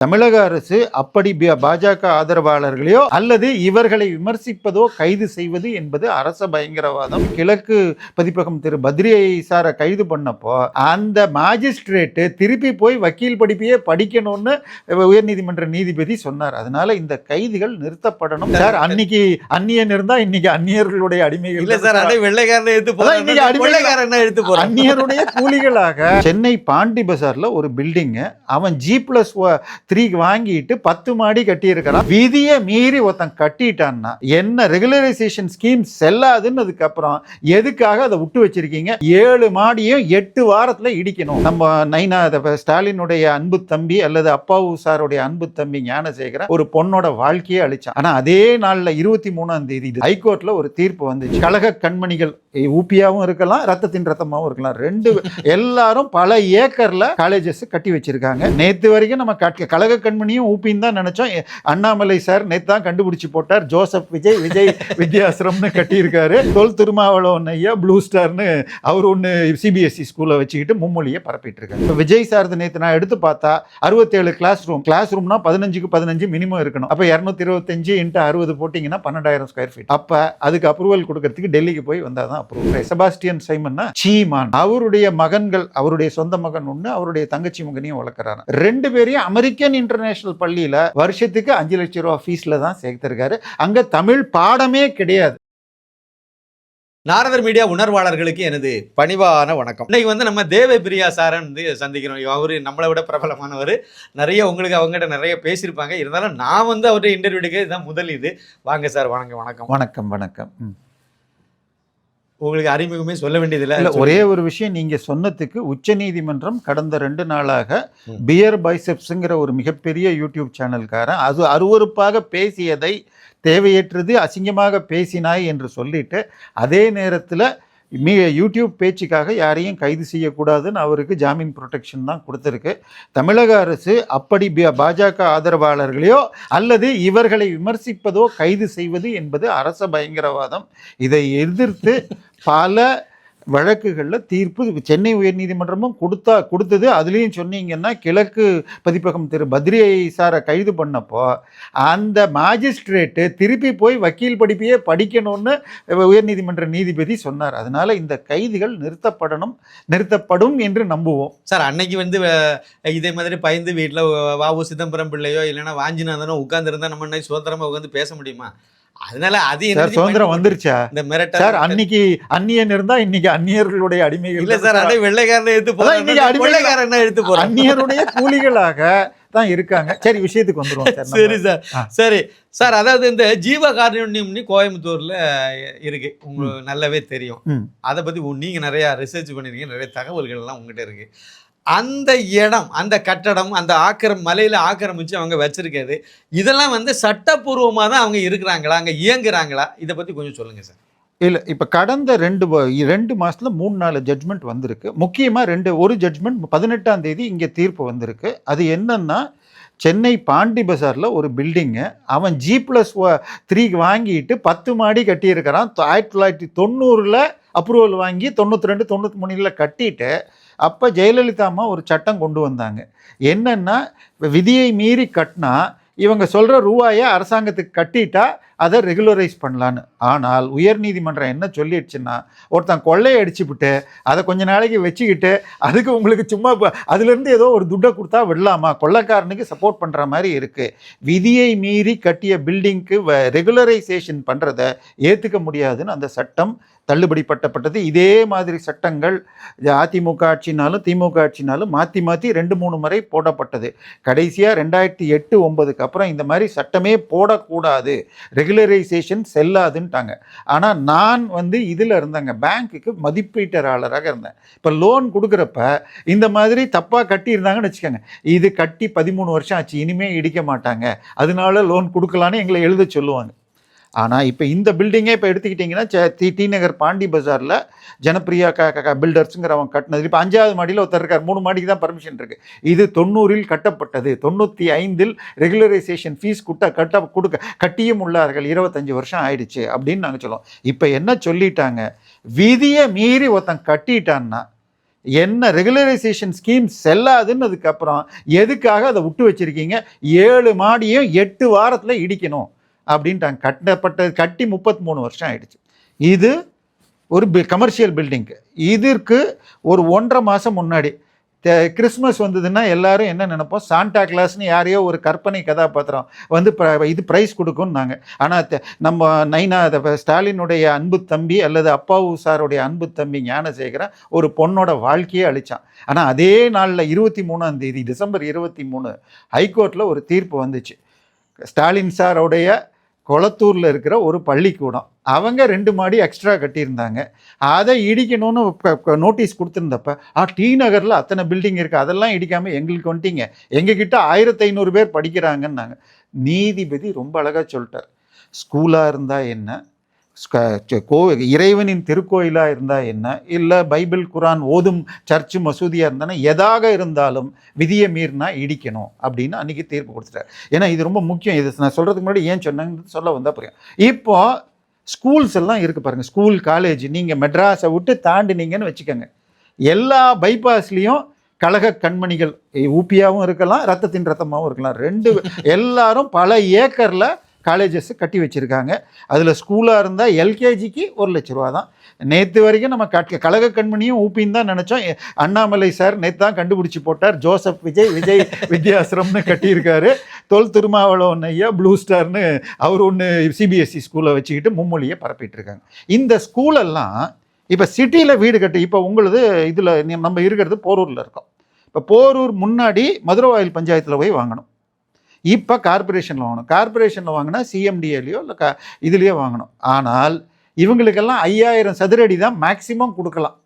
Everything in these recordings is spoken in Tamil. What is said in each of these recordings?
தமிழக அரசு அப்படி பாஜக ஆதரவாளர்களையோ அல்லது இவர்களை விமர்சிப்பதோ கைது செய்வது என்பது அரச பயங்கரவாதம். கிழக்கு பதிப்பகம் திரு பத்ரியை சாரை கைது பண்ணப்போ அந்த மாஜிஸ்ட்ரேட்டு திருப்பி போய் வக்கீல் படிப்பையே படிக்கணும்னு உயர்நீதிமன்ற நீதிபதி சொன்னார். அதனால இந்த கைதுகள் நிறுத்தப்படணும். சார் அன்னைக்கு அந்நியன் இருந்தா இன்னைக்கு அந்நியர்களுடைய அடிமைகள் இல்ல சார் அதே வெள்ளைக்காரனை எடுத்து அதான் இன்னைக்கு வெள்ளைக்காரன் எடுத்து போறாங்க அந்நியருடைய கூலிகளாக சென்னை பாண்டி பஜார்ல ஒரு பில்டிங் அவன் ஜி பிளஸ் த்ரீ வாங்கிட்டு பத்து மாடி கட்டியிருக்கிறான். விதியை மீறி ஒருத்தன் கட்டிட்டான்னா என்ன ரெகுலரைசேஷன் ஸ்கீம் செல்லாதுன்னு அதுக்கப்புறம் எதுக்காக அதை விட்டு வச்சிருக்கீங்க? ஏழு மாடியும் எட்டு வாரத்தில் இடிக்கணும். நம்ம நைனா ஸ்டாலினுடைய அன்பு தம்பி அல்லது அப்பாவு சாருடைய அன்பு தம்பி ஞானசேகரன் ஒரு பொண்ணோட வாழ்க்கையே அழிச்சான். ஆனால் அதே நாளில் இருபத்தி மூணாம் தேதி ஹைகோர்ட்டில் ஒரு தீர்ப்பு வந்துச்சு. கழக கண்மணிகள் ஊப்பியாவும் இருக்கலாம் ரத்தத்தின் ரத்தமாகவும் இருக்கலாம். ரெண்டு எல்லாரும் பல ஏக்கரில் காலேஜஸ் கட்டி வச்சிருக்காங்க. நேற்று வரைக்கும் நம்ம கட்- கழக கண்மணியும் ஊப்பின்னு தான் நினச்சோம். அண்ணாமலை சார் நேற்று தான் கண்டுபிடிச்சி போட்டார். ஜோசப் விஜய் விஜய் வித்யாசிரம்னு கட்டியிருக்காரு. தொல் திருமாவளவன் ஐயா ப்ளூ ஸ்டார்னு அவர் ஒன்று சிபிஎஸ்சி ஸ்கூலில் வச்சுக்கிட்டு மும்மொழியை பரப்பிட்டு இருக்காரு இப்போ விஜய் சார் நேற்று நான் எடுத்து பார்த்தா அறுபத்தேழு கிளாஸ் ரூம் கிளாஸ் ரூம்னா பதினஞ்சுக்கு பதினஞ்சு மினிமம் இருக்கணும். அப்போ இரநூத்தி இருபத்தஞ்சு இன்ட்டு அறுபது போட்டிங்கன்னா பன்னெண்டாயிரம் ஸ்கொயர் ஃபீட் அப்போ அதுக்கு அப்ரூவல் கொடுக்கறதுக்கு டெல்லிக்கு போய் வந்தால் தான் அப்ரூவல் செபாஸ்டியன் சைமன்னா சீமான். அவருடைய மகன்கள் அவருடைய சொந்த மகன் ஒன்று அவருடைய தங்கச்சி மகனையும் வளர்க்குறாரு ரெண்டு பேரையும் அமெரிக்க அமெரிக்கன் இன்டர்நேஷனல் பள்ளியில் வருஷத்துக்கு அஞ்சு லட்சம் ரூபா ஃபீஸில் தான் சேர்த்திருக்காரு. அங்கே தமிழ் பாடமே கிடையாது. நாரதர் மீடியா உணர்வாளர்களுக்கு எனது பணிவான வணக்கம். இன்னைக்கு வந்து நம்ம தேவ பிரியா சாரன் வந்து சந்திக்கிறோம். அவரு நம்மளை விட பிரபலமானவர். நிறைய உங்களுக்கு அவங்ககிட்ட நிறைய பேசியிருப்பாங்க. இருந்தாலும் நான் வந்து அவர்கிட்ட இன்டர்வியூ எடுக்க இதுதான் முதல் இது. வாங்க சார் வணக்கம் வணக்கம். வணக்கம் வணக்கம். உங்களுக்கு அறிமுகமே சொல்ல வேண்டியதில்லை இல்ல ஒரே ஒரு விஷயம் நீங்க சொன்னதுக்கு உச்சநீதிமன்றம் கடந்த ரெண்டு நாளாக. பியர் பைசெப்ஸுங்கிற ஒரு மிகப்பெரிய யூடியூப் சேனல்காரன் அது அருவருப்பாக பேசியதை தேவையற்றது அசிங்கமாக பேசினாய் என்று சொல்லிட்டு அதே நேரத்தில் மீ யூடியூப் பேச்சுக்காக யாரையும் கைது செய்யக்கூடாதுன்னு அவருக்கு ஜாமீன் ப்ரொடெக்ஷன் தான் கொடுத்துருக்கு. தமிழக அரசு அப்படி பாஜக ஆதரவாளர்களையோ அல்லது இவர்களை விமர்சிப்பதோ கைது செய்வது என்பது அரச பயங்கரவாதம். இதை எதிர்த்து பல வழக்குகளில் தீர்ப்பு சென்னை உயர்நீதிமன்றமும் கொடுத்தா கொடுத்தது. அதுலேயும் சொன்னீங்கன்னா கிழக்கு பதிப்பகம் திரு. பத்ரியை சாரை கைது பண்ணப்போ அந்த மாஜிஸ்ட்ரேட்டு திருப்பி போய் வக்கீல் படிப்பையே படிக்கணும்னு உயர்நீதிமன்ற நீதிபதி சொன்னார். அதனால் இந்த கைதுகள் நிறுத்தப்படணும் நிறுத்தப்படும் என்று நம்புவோம். சார் அன்னைக்கு வந்து இதே மாதிரி பயந்து வீட்டில் வாவு சிதம்பரம் பிள்ளையோ இல்லைன்னா வாஞ்சிநாதனோ உட்காந்துருந்தா நம்ம இன்னைக்கு சுதந்திரமாக உட்காந்து பேச முடியுமா? அதனால அது energy சுதந்திரம் வந்துருச்சா? இந்த மிரட்டல் சார் அன்னைக்கு அந்நியன் இருந்தா இன்னைக்கு அந்நியர்களுடைய அடிமைகள் இல்ல சார் அதே வெள்ளைக்காரனை எடுத்து அதான் இன்னைக்கு வெள்ளைக்காரனை எடுத்து போறாங்க அந்நியருடைய கூலிகளாக தான் இருக்காங்க. சரி விஷயத்துக்கு வந்துருவோம் சார். சரி சார். சரி. அதாவது இந்த ஜீவ காருண்யம்னு கோயம்புத்தூர்ல இருக்கு. உங்களுக்கு நல்லாவே தெரியும். அதை பத்தி நீங்க நிறைய ரிசர்ச் பண்ணிருக்கீங்க. நிறைய தகவல்கள் எல்லாம் உங்ககிட்ட இருக்கு. அந்த இடம் அந்த கட்டடம் அந்த ஆக்கிரம் மலையில் ஆக்கிரமிச்சு அவங்க வச்சுருக்கிறது. இதெல்லாம் வந்து சட்டப்பூர்வமாக தான் அவங்க இருக்கிறாங்களா? அங்கே இயங்குறாங்களா? இதை பற்றி கொஞ்சம் சொல்லுங்கள் சார். இல்லை இப்போ கடந்த ரெண்டு ரெண்டு மாதத்தில் மூணு நாலு ஜட்ஜ்மெண்ட் வந்திருக்கு. முக்கியமாக ரெண்டு ஒரு ஜட்ஜ்மெண்ட் பதினெட்டாம் தேதி இங்கே தீர்ப்பு வந்திருக்கு. அது என்னன்னா சென்னை பாண்டி பசாரில் ஒரு பில்டிங்கு அவன் ஜி ப்ளஸ் த்ரீக்கு வாங்கிட்டு பத்து மாடி கட்டியிருக்கிறான். ஆயிரத்தி தொள்ளாயிரத்தி தொண்ணூறில் அப்ரூவல் வாங்கி தொண்ணூற்றி ரெண்டு தொண்ணூற்றி மூணில் கட்டிட்டு அப்போ ஜெயலலிதா அம்மா ஒரு சட்டம் கொண்டு வந்தாங்க. என்னென்னா விதியை மீறி கட்டினா இவங்க சொல்கிற ரூபாயை அரசாங்கத்துக்கு கட்டிட்டா அதை ரெகுலரைஸ் பண்ணலான்னு. ஆனால் உயர்நீதிமன்றம் என்ன சொல்லிடுச்சுன்னா ஒருத்தன் கொள்ளையை அடிச்சுப்புட்டு அதை கொஞ்ச நாளைக்கு வச்சுக்கிட்டு அதுக்கு உங்களுக்கு சும்மா அதுலேருந்து ஏதோ ஒரு துட்டை கொடுத்தா விடலாமா? கொள்ளைக்காரனுக்கு சப்போர்ட் பண்ணுற மாதிரி இருக்குது விதியை மீறி கட்டிய பில்டிங்க்கு ரெகுலரைசேஷன் பண்ணுறதை ஏற்றுக்க முடியாதுன்னு அந்த சட்டம் தள்ளுபடி பட்டப்பட்டது. இதே மாதிரி சட்டங்கள் அதிமுக ஆட்சினாலும் திமுக ஆட்சினாலும் மாற்றி மாற்றி ரெண்டு மூணு முறை போடப்பட்டது. கடைசியாக ரெண்டாயிரத்தி எட்டு ஒன்பதுக்கு அப்புறம் இந்த மாதிரி சட்டமே போடக்கூடாது. ரெகுலரைசேஷன் செல்லாதுன்ட்டாங்க. ஆனால் நான் வந்து இதில் இருந்தேங்க. பேங்க்குக்கு மதிப்பீட்டராளராக இருந்தேன். இப்போ லோன் கொடுக்குறப்ப இந்த மாதிரி தப்பாக கட்டியிருந்தாங்கன்னு வச்சுக்கோங்க. இது கட்டி பதிமூணு வருஷம் ஆச்சு. இனிமேல் இடிக்க மாட்டாங்க. அதனால லோன் கொடுக்கலான்னு எங்களை எழுத சொல்லுவாங்க. ஆனால் இப்போ இந்த பில்டிங்கே இப்போ எடுத்துக்கிட்டிங்கன்னா ச- டி டி நகர் பாண்டி பஜாரில் ஜனப்பிரியா க க பில்டர்ஸுங்கிறவன் கட்டினது. இப்போ அஞ்சாவது மாடியில் ஒருத்தர் இருக்கார். மூணு மாடிக்கு தான் பர்மிஷன் இருக்குது இது தொண்ணூறில் கட்டப்பட்டது. தொண்ணூற்றி ஐந்தில் ரெகுலரைசேஷன் ஃபீஸ் குட்ட கட்ட கொடுக்க கட்டியும் உள்ளார்கள். இருபத்தஞ்சி வருஷம் ஆயிடுச்சு அப்படின்னு நாங்கள் சொல்லுவோம். இப்போ என்ன சொல்லிட்டாங்க? விதியை மீறி ஒருத்தன் கட்டிட்டான்னா என்ன ரெகுலரைசேஷன் ஸ்கீம் செல்லாதுன்னு அதுக்கப்புறம் எதுக்காக அதை விட்டு வச்சிருக்கீங்க? ஏழு மாடியும் எட்டு வாரத்தில் இடிக்கணும். அப்படின்ட்டாங்க. கட்டப்பட்ட கட்டி முப்பத்தி மூணு வருஷம் ஆயிடுச்சு. இது ஒரு கமர்ஷியல் பில்டிங்க்கு இதற்கு ஒரு ஒன்றரை மாதம் முன்னாடி த- கிறிஸ்மஸ் வந்ததுன்னா எல்லாரும் என்ன நினைப்போம்? சாண்டா கிளாஸ்னு யாரையோ ஒரு கற்பனை கதாபாத்திரம் வந்து இது ப்ரைஸ் கொடுக்கும்னாங்க. ஆனால் நம்ம நைனா ஸ்டாலினுடைய அன்பு தம்பி அல்லது அப்பாவு சாருடைய அன்பு தம்பி ஞானசேகரன் ஒரு பொண்ணோட வாழ்க்கையே அழிச்சான். ஆனால் அதே நாளில் இருபத்தி மூணாம் தேதி டிசம்பர் இருபத்தி மூணு ஹைகோர்ட்டில் ஒரு தீர்ப்பு வந்துச்சு. ஸ்டாலின் சாரோடைய கொளத்தூரில் இருக்கிற ஒரு பள்ளிக்கூடம். அவங்க ரெண்டு மாடி எக்ஸ்ட்ரா கட்டியிருந்தாங்க. அதை இடிக்கணும்னு நோட்டீஸ் கொடுத்துருந்தப்ப ஆ டி நகரில் அத்தனை பில்டிங் இருக்குது அதெல்லாம் இடிக்காமல் எங்களுக்கு வந்துட்டீங்க. எங்ககிட்ட ஆயிரத்தி ஐநூறு பேர் படிக்கிறாங்கன்னாங்க. நீதிபதி ரொம்ப அழகாக சொல்லிட்டார். ஸ்கூலாக இருந்தால் என்ன? இறைவனின் திருக்கோயிலாக இருந்தால் என்ன? இல்லை பைபிள் குரான் ஓதும் சர்ச்சு மசூதியாக இருந்தானா? எதாக இருந்தாலும் விதியை மீறினா இடிக்கணும் அப்படின்னு அன்றைக்கி தீர்ப்பு கொடுத்துட்டார். ஏன்னா இது ரொம்ப முக்கியம். இது நான் சொல்கிறதுக்கு முன்னாடி ஏன் சொன்னாங்கன்னு சொல்ல வந்தால் புரியும். இப்போ ஸ்கூல்ஸ் எல்லாம் இருக்குது பாருங்கள் ஸ்கூல் காலேஜ் நீங்கள் மெட்ராஸை விட்டு தாண்டினீங்கன்னு வச்சுக்கோங்க. எல்லா பைபாஸ்லேயும் கழக கண்மணிகள் ஊப்பியாகவும் இருக்கலாம் ரத்தத்தின் ரத்தமாகவும் இருக்கலாம். ரெண்டு எல்லாரும் பல ஏக்கரில் காலேஜஸ் கட்டி வச்சுருக்காங்க. அதில் ஸ்கூலாக இருந்தால் எல்கேஜிக்கு ஒரு லட்ச ரூபா தான். நேற்று வரைக்கும் நம்ம கட் கழக கண்மணியும் ஊப்பின்னு தான் நினச்சோம். அண்ணாமலை சார் நேற்று தான் கண்டுபிடிச்சி போட்டார். ஜோசப் விஜய் விஜய் வித்யாசிரம்னு கட்டியிருக்காரு. தொல் திருமாவளவன் ஐயா ப்ளூ ஸ்டார்னு அவர் ஒன்று சிபிஎஸ்சி ஸ்கூலை வச்சுக்கிட்டு மும்மொழியை பரப்பிட்டுருக்காங்க. இந்த ஸ்கூலெல்லாம் இப்போ சிட்டியில் வீடு கட்டி இப்போ உங்களுது இதில் நம்ம இருக்கிறது போரூரில் இருக்கோம். இப்போ போரூர் முன்னாடி மதுரவாயில் பஞ்சாயத்தில் போய் வாங்கணும். இப்போ கார்ப்பரேஷனில் வாங்கணும். கார்ப்பரேஷனில் வாங்கினா சிஎம்டிஏலையோ இல்லை க இதுலேயோ வாங்கணும். ஆனால் இவங்களுக்கெல்லாம் ஐயாயிரம் சதுரடி தான் மேக்சிமம் கொடுக்கலாம்.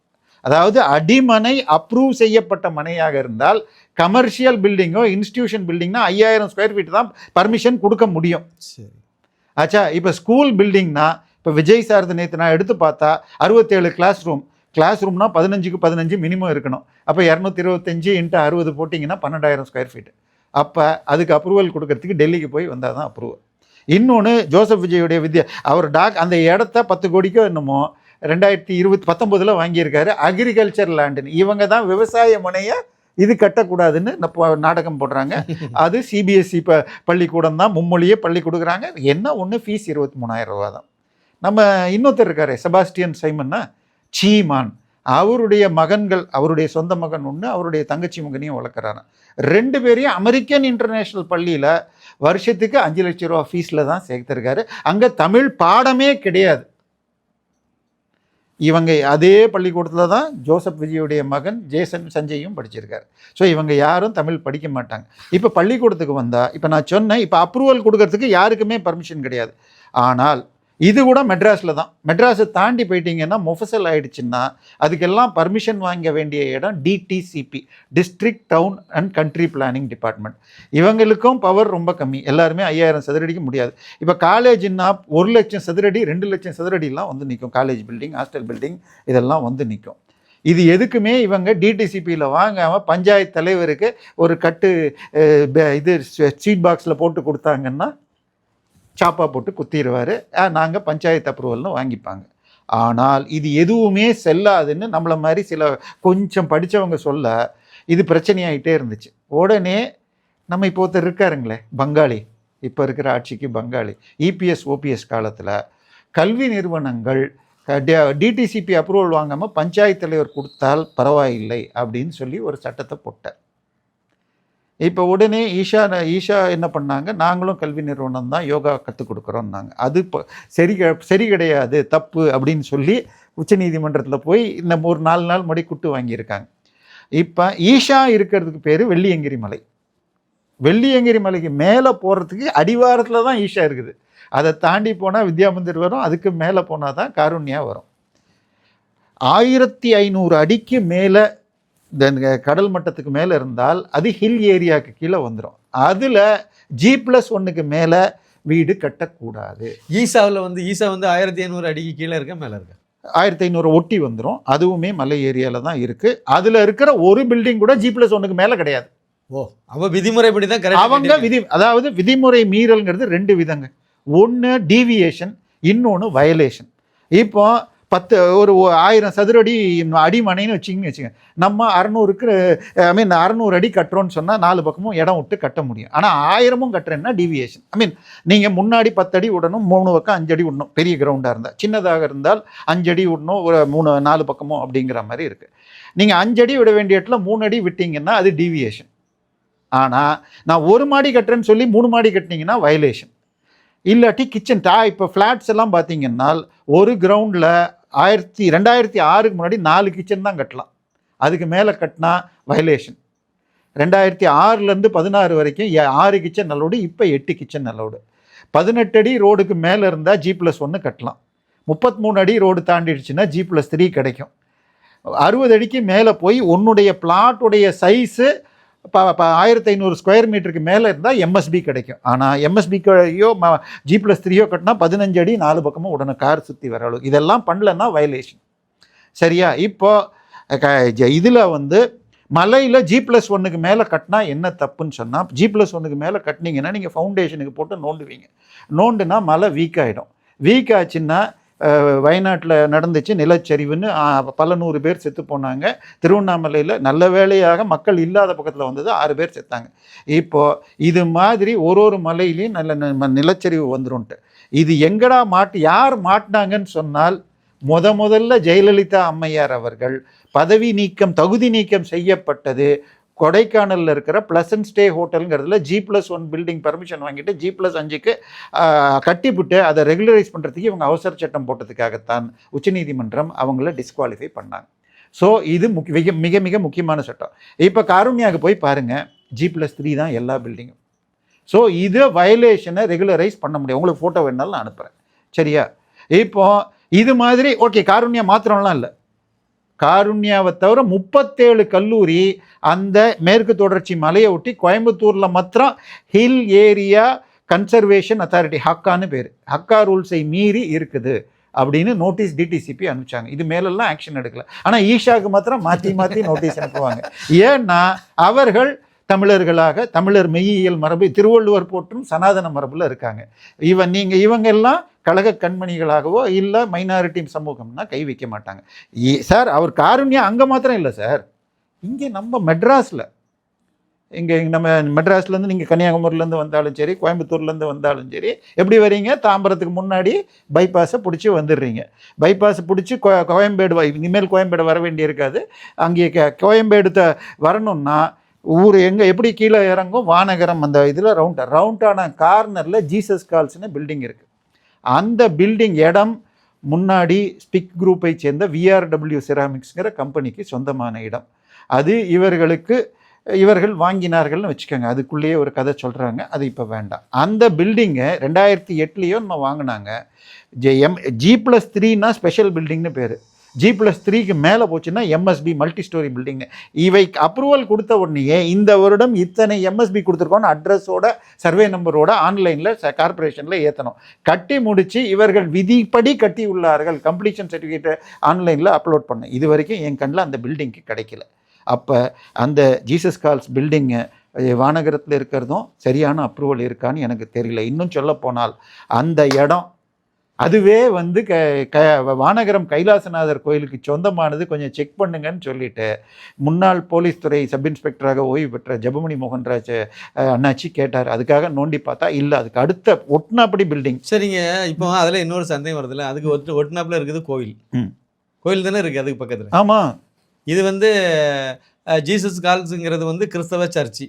அதாவது அடிமனை அப்ரூவ் செய்யப்பட்ட மனையாக இருந்தால் கமர்ஷியல் பில்டிங்கோ இன்ஸ்டிடியூஷன் பில்டிங்னா ஐயாயிரம் ஸ்கொயர் ஃபீட் தான் பர்மிஷன் கொடுக்க முடியும். சரி. ஆச்சா இப்போ ஸ்கூல் பில்டிங்னா இப்போ விஜய் சாரது நேற்று நான் எடுத்து பார்த்தா அறுபத்தேழு கிளாஸ் ரூம் கிளாஸ் ரூம்னா பதினஞ்சுக்கு பதினஞ்சு மினிமம் இருக்கணும். அப்போ இரநூத்தி இருபத்தஞ்சு இன்ட்டு அறுபது போட்டிங்கன்னா பன்னெண்டாயிரம் ஸ்கொயர் ஃபீட் அப்போ அதுக்கு அப்ரூவல் கொடுக்கறதுக்கு டெல்லிக்கு போய் வந்தால் தான் அப்ரூவல் இன்னொன்று ஜோசப் விஜயுடைய வித்யா அவர் டாக் அந்த இடத்த பத்து கோடிக்கோ என்னமோ ரெண்டாயிரத்தி இருபத்தி பத்தொம்போதில் வாங்கியிருக்காரு அக்ரிகல்ச்சர் லேண்டுன்னு இவங்க தான் விவசாய முனையை இது கட்டக்கூடாதுன்னு இப்போ நாடகம் போடுறாங்க. அது சிபிஎஸ்சி ப பள்ளிக்கூடம் தான் மும்மொழியே பள்ளி கொடுக்குறாங்க. என்ன ஒன்று ஃபீஸ் இருபத்தி மூணாயிரம் ரூபா தான் நம்ம இன்னொருத்தர் இருக்காரு செபாஸ்டியன் சைமன்னா சீமான். அவருடைய மகன்கள் அவருடைய சொந்த மகன் ஒன்று அவருடைய தங்கச்சி மகனையும் வளர்க்குறாரு. ரெண்டு பேரையும் அமெரிக்கன் இன்டர்நேஷ்னல் பள்ளியில் வருஷத்துக்கு அஞ்சு லட்ச ரூபா ஃபீஸில் தான் சேர்த்துருக்காரு. அங்கே தமிழ் பாடமே கிடையாது. இவங்க அதே பள்ளிக்கூடத்தில் தான் ஜோசப் விஜயுடைய மகன் ஜேசன் சஞ்சயும் படிச்சிருக்காரு. ஸோ இவங்க யாரும் தமிழ் படிக்க மாட்டாங்க. இப்போ பள்ளிக்கூடத்துக்கு வந்தால் இப்போ நான் சொன்னேன் இப்போ அப்ரூவல் கொடுக்கறதுக்கு யாருக்குமே பர்மிஷன் கிடையாது. ஆனால் இது கூட மெட்ராஸில் தான். மெட்ராஸை தாண்டி போயிட்டீங்கன்னா மொஃபசல் ஆகிடுச்சுன்னா அதுக்கெல்லாம் பர்மிஷன் வாங்க வேண்டிய இடம் DTCP district town and country planning department இவங்களுக்கும் பவர் ரொம்ப கம்மி. எல்லாருமே ஐயாயிரம் சதுரடிக்கு முடியாது. இப்போ காலேஜ்னா ஒரு லட்சம் சதுரடி ரெண்டு லட்சம் சதுரடிலாம் வந்து நிற்கும் காலேஜ் பில்டிங் ஹாஸ்டல் பில்டிங் இதெல்லாம் வந்து நிற்கும் இது எதுக்குமே இவங்க டிடிசிபியில் வாங்காமல் பஞ்சாயத்து தலைவருக்கு ஒரு கட்டு இது ஸ்வீட் பாக்ஸில் போட்டு கொடுத்தாங்கன்னா சாப்பா போட்டு குத்திடுவார் நாங்கள் பஞ்சாயத்து அப்ரூவல்னு வாங்கிப்பாங்க. ஆனால் இது எதுவுமே செல்லாதுன்னு நம்மளை மாதிரி சில கொஞ்சம் படித்தவங்க சொல்ல இது பிரச்சனையாகிட்டே இருந்துச்சு. உடனே நம்ம இப்போ ஒருத்தர் இருக்காருங்களே பங்காளி. இப்போ இருக்கிற ஆட்சிக்கு பங்காளி. இபிஎஸ் ஓபிஎஸ் காலத்தில் கல்வி நிறுவனங்கள் டிடிசிபி அப்ரூவல் வாங்காமல் பஞ்சாயத்து தலைவர் கொடுத்தால் பரவாயில்லை அப்படின்னு சொல்லி ஒரு சட்டத்தை போட்டார். இப்போ உடனே ஈஷா ஈஷா என்ன பண்ணாங்க? நாங்களும் கல்வி நிறுவனம் தான் யோகா கற்றுக் கொடுக்குறோம்னாங்க. அது இப்போ சரி க- சரி கிடையாது தப்பு அப்படின்னு சொல்லி உச்சநீதிமன்றத்தில் போய் இந்த ஒரு நாலு நாள் முடி குட்டு வாங்கியிருக்காங்க. இப்போ ஈஷா இருக்கிறதுக்கு பேர் வெள்ளியங்கிரி மலை. வெள்ளியங்கிரி மலைக்கு மேலே போகிறதுக்கு அடிவாரத்தில் தான் ஈஷா இருக்குது. அதை தாண்டி போனால் வித்யாமந்திர் வரும் அதுக்கு மேலே போனால் தான் காருண்யா வரும். ஆயிரத்தி ஐநூறு அடிக்கு மேலே இந்த கடல் மட்டத்துக்கு மேலே இருந்தால் அது ஹில் ஏரியாவுக்கு கீழே வந்துடும் அதில் ஜி ப்ளஸ் ஒன்றுக்கு மேலே வீடு கட்டக்கூடாது. ஈசாவில் வந்து ஈசா வந்து ஆயிரத்தி ஐநூறு அடிக்கு கீழே இருக்க மேலே இருக்க? ஆயிரத்தி ஐநூறு ஒட்டி வந்துடும் அதுவுமே மலை ஏரியாவில் தான் இருக்குது அதில் இருக்கிற ஒரு பில்டிங் கூட ஜி ப்ளஸ் ஒன்றுக்கு மேலே கிடையாது. ஓ அவ விதிமுறைப்படி தான் அவங்க விதி அதாவது விதிமுறை மீறல்ங்கிறது ரெண்டு விதங்க. ஒன்று டீவியேஷன் இன்னொன்று வயலேஷன் இப்போ பத்து ஒரு ஆயிரம் சதுரடி அடிமனைன்னு வச்சிங்கன்னு வச்சுங்க. நம்ம அறநூறுக்கு ஐ மீன் அறநூறு அடி கட்டுறோன்னு சொன்னால் நாலு பக்கமும் இடம் விட்டு கட்ட முடியும். ஆனால் ஆயிரமும் கட்டுறேன்னா டிவியேஷன் ஐ மீன் நீங்கள் முன்னாடி பத்தடி விடணும் மூணு பக்கம் அஞ்சடி விடணும். பெரிய கிரவுண்டாக இருந்தால் சின்னதாக இருந்தால் அஞ்சடி விடணும் ஒரு மூணு நாலு பக்கமும் அப்படிங்கிற மாதிரி இருக்குது நீங்கள் அஞ்சடி விட வேண்டிய இடத்துல மூணு அடி விட்டீங்கன்னா அது டிவியேஷன் ஆனால் நான் ஒரு மாடி கட்டுறேன்னு சொல்லி மூணு மாடி கட்டினீங்கன்னா வயலேஷன் இல்லாட்டி கிச்சன் டா இப்போ ஃப்ளாட்ஸ் எல்லாம் பார்த்தீங்கன்னா ஒரு கிரவுண்டில் ஆயிரத்தி ரெண்டாயிரத்தி ஆறுக்கு முன்னாடி நாலு கிச்சன் தான் கட்டலாம். அதுக்கு மேலே கட்டினா வயலேஷன் ரெண்டாயிரத்தி ஆறுலேருந்து பதினாறு வரைக்கும் ஏ- ஆறு கிச்சன் நல்லோடு இப்போ எட்டு கிச்சன் நல்லோடு பதினெட்டு அடி ரோடுக்கு மேலே இருந்தால் ஜி ப்ளஸ் ஒன்று கட்டலாம். முப்பத்மூணு அடி ரோடு தாண்டிடுச்சுன்னா ஜி ப்ளஸ் த்ரீ கிடைக்கும். அறுபது அடிக்கு மேலே போய் உன்னுடைய பிளாட்டுடைய சைஸு ஆயிரத்தி ஐநூறு ஸ்கொயர் மீட்டருக்கு மேலே இருந்தால் எம்எஸ்பி கிடைக்கும். ஆனால் எம்எஸ்பிக்கையோ ஜி ப்ளஸ் த்ரீயோ கட்டினா பதினஞ்சு அடி நாலு பக்கமும் உடனே கார் சுற்றி வர அளவுக்கு இதெல்லாம் பண்ணலன்னா வயலேஷன் சரியா? இப்போ இதில் வந்து மலையில் ஜி ப்ளஸ் ஒன்றுக்கு மேலே கட்டினா என்ன தப்புன்னு சொன்னால் ஜி ப்ளஸ் ஒன்றுக்கு மேலே கட்டினீங்கன்னா நீங்கள் ஃபவுண்டேஷனுக்கு போட்டு நோண்டுவீங்க. நோண்டுனா மலை வீக் ஆகிடும் வீக் ஆச்சுன்னா வயநாட்டில் நடந்துச்சு நிலச்சரிவுன்னு பல நூறு பேர் செத்து போனாங்க. திருவண்ணாமலையில் நல்ல வேலையாக மக்கள் இல்லாத பக்கத்தில் வந்தது ஆறு பேர் செத்தாங்க. இப்போது இது மாதிரி ஒரு ஒரு மலையிலையும் நல்ல ந- நிலச்சரிவு வந்துரும்ட்டு. இது எங்கடா மாட்டு யார் மாட்டினாங்கன்னு சொன்னால் முத முதல்ல ஜெயலலிதா அம்மையார் அவர்கள் பதவி நீக்கம் தகுதி நீக்கம் செய்யப்பட்டது கொடைக்கானலில் இருக்கிற pleasant stay ஹோட்டலுங்கிறதுல G plus one building permission வாங்கிட்டு ஜி ப்ளஸ் அஞ்சுக்கு கட்டிவிட்டு அதை ரெகுலரைஸ் பண்ணுறதுக்கு இவங்க அவசர சட்டம் போட்டதுக்காகத்தான் உச்சநீதிமன்றம் அவங்கள டிஸ்குவாலிஃபை பண்ணாங்க. ஸோ இது முக்கிய மிக மிக மிக முக்கியமான சட்டம். இப்போ காருண்யாவுக்கு போய் பாருங்கள் ஜி ப்ளஸ் த்ரீ தான் எல்லா பில்டிங்கும் ஸோ இது வயலேஷனை ரெகுலரைஸ் பண்ண முடியும். உங்களுக்கு ஃபோட்டோ வேணாலும் நான் அனுப்புகிறேன் சரியா? இப்போ இது மாதிரி ஓகே காருண்யா மாத்திரம்லாம் இல்லை. காருண்யாவை தவிர முப்பத்தேழு கல்லூரி அந்த மேற்கு தொடர்ச்சி மலையை ஒட்டி கோயம்புத்தூரில் மாத்திரம் ஹில் ஏரியா கன்சர்வேஷன் அத்தாரிட்டி ஹக்கான்னு பேர். ஹக்கா ரூல்ஸை மீறி இருக்குது அப்படின்னு நோட்டீஸ் டிடிசிபி அனுப்பிச்சாங்க. இது மேலெல்லாம் ஆக்ஷன் எடுக்கல. ஆனால் ஈஷாவுக்கு மாத்திரம் மாற்றி மாற்றி நோட்டீஸ் அனுப்புவாங்க. ஏன்னா அவர்கள் தமிழர்களாக தமிழர் மெய்யியல் மரபு திருவள்ளுவர் போற்றும் சனாதன மரபில் இருக்காங்க. இவன் நீங்கள் இவங்க எல்லாம் கழக கண்மணிகளாகவோ இல்லை மைனாரிட்டி சமூகம்னா கை வைக்க மாட்டாங்க. இ- சார் அவர் காருண்யா அங்கே மாத்திரம் இல்லை சார். இங்கே நம்ம மெட்ராஸில். இங்கே நம்ம மெட்ராஸ்லேருந்து நீங்கள் கன்னியாகுமரிலேருந்து வந்தாலும் சரி கோயம்புத்தூர்லேருந்து வந்தாலும் சரி எப்படி வரீங்க? தாம்பரத்துக்கு முன்னாடி பைபாஸை பிடிச்சி வந்துடுறீங்க. பைபாஸை பிடிச்சி கோ கோயம்பேடு இனிமேல் கோயம்பேடு வர வேண்டியிருக்காது. அங்கே க கோயம்பேடு த வரணும்னா ஊர் எங்கே எப்படி கீழே இறங்கும் வானகரம் அந்த இதில் ரவுண்டாக ரவுண்டான கார்னரில் ஜீசஸ் கால்ஸ்னு பில்டிங் இருக்குது அந்த பில்டிங் இடம் முன்னாடி ஸ்பிக் குரூப்பை சேர்ந்த விஆர்டபிள்யூ செராமிக்ஸ்ங்கிற கம்பெனிக்கு சொந்தமான இடம். அது இவர்களுக்கு இவர்கள் வாங்கினார்கள்னு வச்சுக்கோங்க. அதுக்குள்ளேயே ஒரு கதை சொல்கிறாங்க அது இப்போ வேண்டாம். அந்த பில்டிங்கை ரெண்டாயிரத்தி எட்டுலேயோ நம்ம வாங்கினாங்க. ஜே எம் ஜி ப்ளஸ் த்ரீனா ஸ்பெஷல் பில்டிங்னு பேர். ஜி ப்ளஸ் த்ரீக்கு மேலே போச்சுன்னா எம்எஸ்பி மல்டி ஸ்டோரி பில்டிங் இவை அப்ரூவல் கொடுத்த உடனேயே இந்த வருடம் இத்தனை எம்எஸ்பி கொடுத்துருக்கோன்னு அட்ரஸோட சர்வே நம்பரோட ஆன்லைனில் கார்ப்பரேஷனில் ஏற்றணும் கட்டி முடித்து இவர்கள் விதிப்படி கட்டி உள்ளார்கள் கம்ப்ளீஷன் சர்டிஃபிகேட்டை ஆன்லைனில் அப்லோட் பண்ணேன் இது வரைக்கும் என் கண்ணில் அந்த பில்டிங்க்கு கிடைக்கல. அப்போ அந்த ஜீசஸ் கால்ஸ் பில்டிங்கு வானகரத்தில் இருக்கிறதும் சரியான அப்ரூவல் இருக்கான்னு எனக்கு தெரியல. இன்னும் சொல்ல போனால் அந்த இடம் அதுவே வந்து க க வானகரம் கைலாசநாதர் கோயிலுக்கு சொந்தமானது. கொஞ்சம் செக் பண்ணுங்கன்னு சொல்லிட்டு முன்னாள் போலீஸ் துறை சப் இன்ஸ்பெக்டராக ஓய்வு பெற்ற ஜெபமணி மோகன்ராஜ் அண்ணாச்சி கேட்டார். அதுக்காக நோண்டி பார்த்தா இல்லை அதுக்கு அடுத்த ஒட்டுனாப்படி பில்டிங் சரிங்க. இப்போ அதில் இன்னொரு சந்தேகம் வருதுல்ல. அதுக்கு ஒட்டு ஒட்டுனாப்புல இருக்குது கோவில். ம். கோவில் தானே இருக்குது அதுக்கு பக்கத்தில்? ஆமாம் இது வந்து ஜீசஸ் கால்ஸுங்கிறது வந்து கிறிஸ்தவ சர்ச்சு.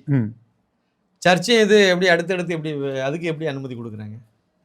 சர்ச்சு இது எப்படி அடுத்தடுத்து எப்படி அதுக்கு எப்படி அனுமதி கொடுக்குறாங்க?